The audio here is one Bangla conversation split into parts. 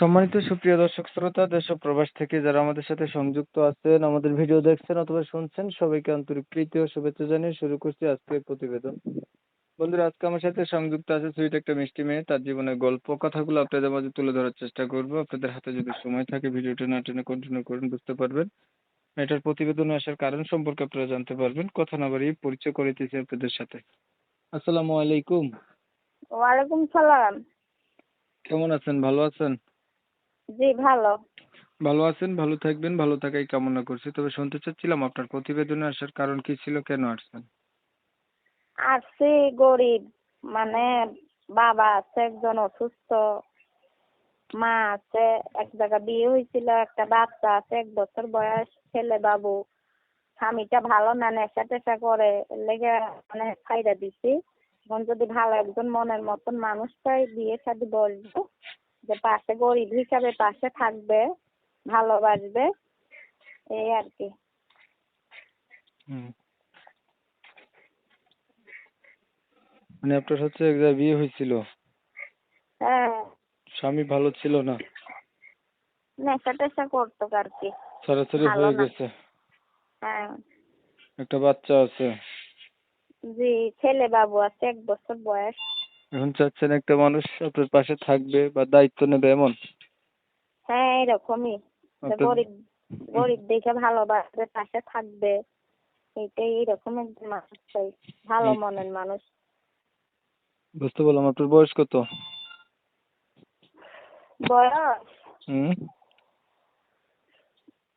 সম্মানিত সুপ্রিয় দর্শক শ্রোতা দেশ ও প্রবাস থেকে যারা আমাদের সাথে সংযুক্ত আছেন আমাদের ভিডিও দেখছেন অথবা শুনছেন সবাইকে আন্তরিক প্রীতি ও শুভেচ্ছা জানিয়ে শুরু করছি আজকের প্রতিবেদন। বন্ধুরা আজকে আমার সাথে সংযুক্ত আছে সুইট একটা মিষ্টি মেয়ে। তার জীবনের গল্প কথাগুলো আপনাদের মাঝে তুলে ধরার চেষ্টা করব। আপনাদের হাতে যদি সময় থাকে ভিডিওটা না টেনে কন্টিনিউ করুন বুঝতে পারবেন। এটার প্রতিবেদনে আসার কারণ সম্পর্কে আপনারা জানতে পারবেন। কথা না বাড়িয়ে পরিচয় করে দিতেছি আপনাদের সাথে। আসসালামু আলাইকুম। ওয়ালাইকুম সালাম। কেমন আছেন? ভালো আছেন? জি ভালো। ভালো আছেন ভালো থাকবেন ভালো থাকাই কামনা করছি। তবে শুনতে চাচ্ছিলাম আপনার প্রতিবেদনে আসার কারণ কি ছিল কেন আসছেন? আসছি গরিব মানে বাবা আছে একজন অসুস্থ মা আছে এক জায়গা বিয়ে হয়েছিল একটা বাচ্চা আছে এক বছর বয়স ছেলে বাবু। স্বামীটা ভালো না নেশা টেশা করে লেগে মানে ফাইদা দিছি। এখন যদি ভালো একজন মনের মতন মানুষ পাই বিয়ে শাদি বসবো। যে পাশে গরিব হিসাবে পাশে থাকবে ভালোবাসবে এই আর কি। মানে আপনার হচ্ছে এক জায়গায় বিয়ে হয়েছিল? হ্যাঁ। স্বামী ভালো ছিল না? নেশা টেশা করতো আর কি। সরাসরি হয়ে গেছে? হ্যাঁ। একটা বাচ্চা আছে? জি ছেলে বাবু আছে এক বছর বয়স। এখন চাচ্ছেন একটা মানুষ আপনার পাশে থাকবে বা দায়িত্ব নেবে এমন? হ্যাঁ এরকমই। গরিব গরিব দেখে ভালোবাসবে পাশে থাকবে। এইটাই এইরকম একজন মানুষ চাই ভালো। মনের মানুষ। বুঝতে পারলাম আপনার বয়স কত? বয়স? হুম।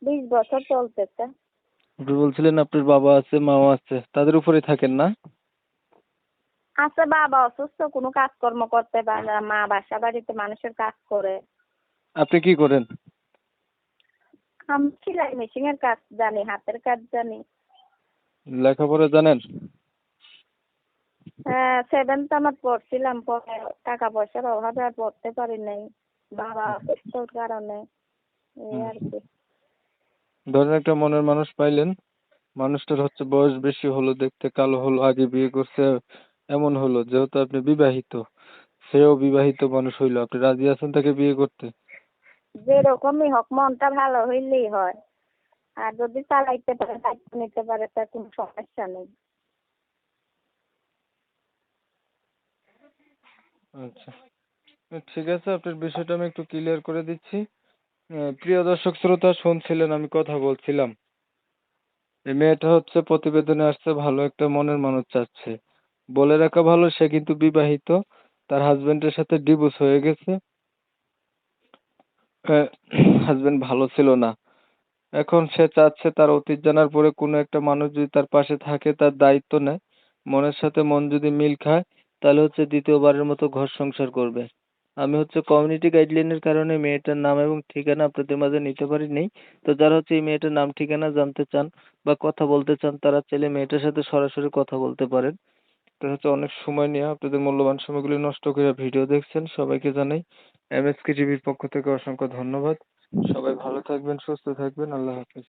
বিশ বছর চলতেছে। আপনি বলছিলেন আপনার বাবা আছে মাও আছে তাদের উপরে থাকেন না? আছে বাবা অসুস্থ কোনো কাজকর্ম করতে পারে না। মা বাসা বাড়িতে মানুষের কাজ করে। আপনি কি করেন? আমি সেলাই মেশিনের কাজ জানি হাতের কাজ জানি। লেখাপড়া জানেন? হ্যাঁ সেভেন্থ আমার পড়ছিলাম পরে টাকা পয়সার অভাবে আর পড়তে পারি নাই। বাবা অসুস্থর কারণে এই আর কি। ধরেন একটা মনের মানুষ পাইলেন। মানুষটার হচ্ছে বয়স বেশি হলো দেখতে কালো হলো আগে বিয়ে করছে এমন হলো যেহেতু আপনি বিবাহিত সেও বিবাহিত মানুষ হইল। আপনি রাজি আছেন তাকে বিয়ে করতে? যেরকমই হোক মনটা ভালো হইলেই হয়। আর যদি চালাইতে পারে দায়িত্ব নিতে পারে তার কোনো সমস্যা নেই। আচ্ছা। ঠিক আছে আপনার বিষয়টা আমি একটু ক্লিয়ার করে দিচ্ছি। প্রিয় দর্শক শ্রোতা শুনছিলেন আমি কথা বলছিলাম। এই মেয়েটা হচ্ছে প্রতিবেদনে আসছে ভালো একটা মনের মানুষ চাচ্ছে। বলে রাখা ভালো, সে কিন্তু বিবাহিত। তার হাজবেন্ডের সাথে ডিভোর্স হয়ে গেছে। হাজবেন্ড ভালো ছিল না। এখন সে চাচ্ছে তার অতীত জানার পরে কোনো একটা মানুষ যদি তার পাশে থাকে, তার দায়িত্ব নেয়। মনের সাথে মন যদি মিল খায়, তাহলে হচ্ছে দ্বিতীয়বারের মতো ঘর সংসার করবে। আমি হচ্ছে কমিউনিটি গাইডলাইনের কারণে মেয়েটার নাম এবং ঠিকানা আপনাদের মাঝে নিতে পারিনি। তো যারা হচ্ছে এই মেয়েটার নাম ঠিকানা জানতে চান বা কথা বলতে চান, তারা চাইলে মেয়েটার সাথে সরাসরি কথা বলতে পারেন। তো হচ্ছে অনেক সময় নিয়ে আপনাদের মূল্যবান সময়গুলি নষ্ট করে ভিডিও দেখছেন, সবাইকে জানাই এমএসকে টিভির পক্ষ থেকে অসংখ্য ধন্যবাদ। সবাই ভালো থাকবেন, সুস্থ থাকবেন, আল্লাহ হাফেজ।